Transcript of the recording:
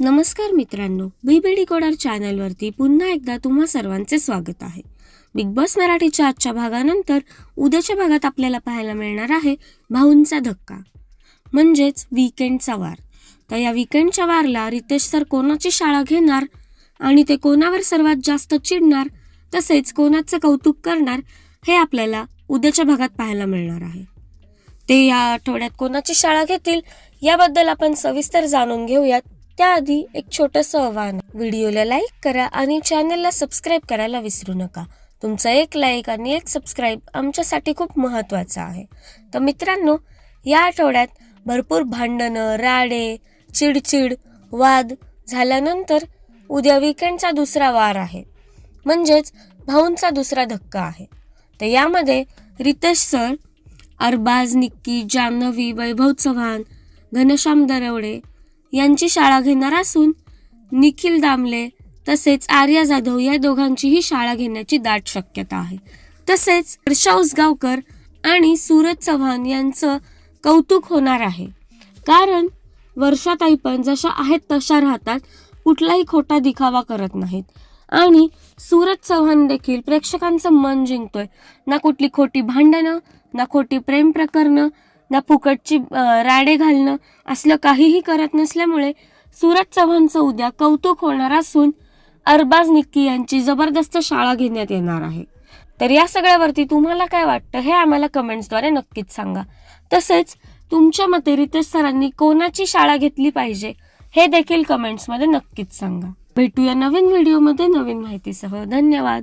नमस्कार मित्रांनो BBD coder चॅनलवरती पुन्हा एकदा तुम्हा सर्वांचे स्वागत आहे. बिग बॉस मराठीच्या आजच्या भागानंतर उद्याच्या भागात आपल्याला पाहायला मिळणार आहे भाऊंचा धक्का म्हणजेच विकेंडचा वार. तर या विकेंडच्या वारला रितेश सर कोणाची शाळा घेणार आणि ते कोणावर सर्वात जास्त चिडणार तसेच कोणाचं कौतुक करणार हे आपल्याला उद्याच्या भागात पाहायला मिळणार आहे. ते या आठवड्यात कोणाची शाळा घेतील याबद्दल आपण सविस्तर जाणून घेऊयात. त्याआधी एक छोटंसं आव्हान व्हिडिओला लाईक करा आणि चॅनलला सबस्क्राईब करायला विसरू नका. तुमचा एक लाईक आणि एक सबस्क्राईब आमच्यासाठी खूप महत्त्वाचं आहे. तर मित्रांनो या आठवड्यात भरपूर भांडणं राडे चिडचिड वाद झाल्यानंतर उद्या विकेंडचा दुसरा वार आहे. म्हणजेच भाऊंचा दुसरा धक्का आहे. तर यामध्ये रितेश सर अरबाज निक्की जान्हवी वैभव चव्हाण घनश्याम दरवडे यांची शाळा घेणार असून निखिल दामले तसेच आर्या जाधव या दोघांचीही शाळा घेण्याची दाट शक्यता आहे. तसेच हर्षा उसगावकर आणि सूरज चव्हाण यांचं कौतुक होणार आहे. कारण वर्षाताई पण जशा आहेत तशा राहतात कुठलाही खोटा दिखावा करत नाहीत. आणि सूरज चव्हाण देखील प्रेक्षकांचं मन जिंकतोय. ना कुठली खोटी भांडणं ना खोटी प्रेम प्रकरणं ना फुकटची राडे घालणं असलं काहीही करत नसल्यामुळे सूरज चव्हाणचं उद्या कौतुक होणार असून अरबाज निक्की यांची जबरदस्त शाळा घेण्यात येणार आहे. तर या सगळ्यावरती तुम्हाला काय वाटतं हे आम्हाला कमेंट्सद्वारे नक्कीच सांगा. तसेच तुमच्या मते रितेश सरांनी कोणाची शाळा घेतली पाहिजे हे देखील कमेंट्समध्ये नक्कीच सांगा. भेटूया नवीन व्हिडिओमध्ये नवीन माहितीसह. धन्यवाद.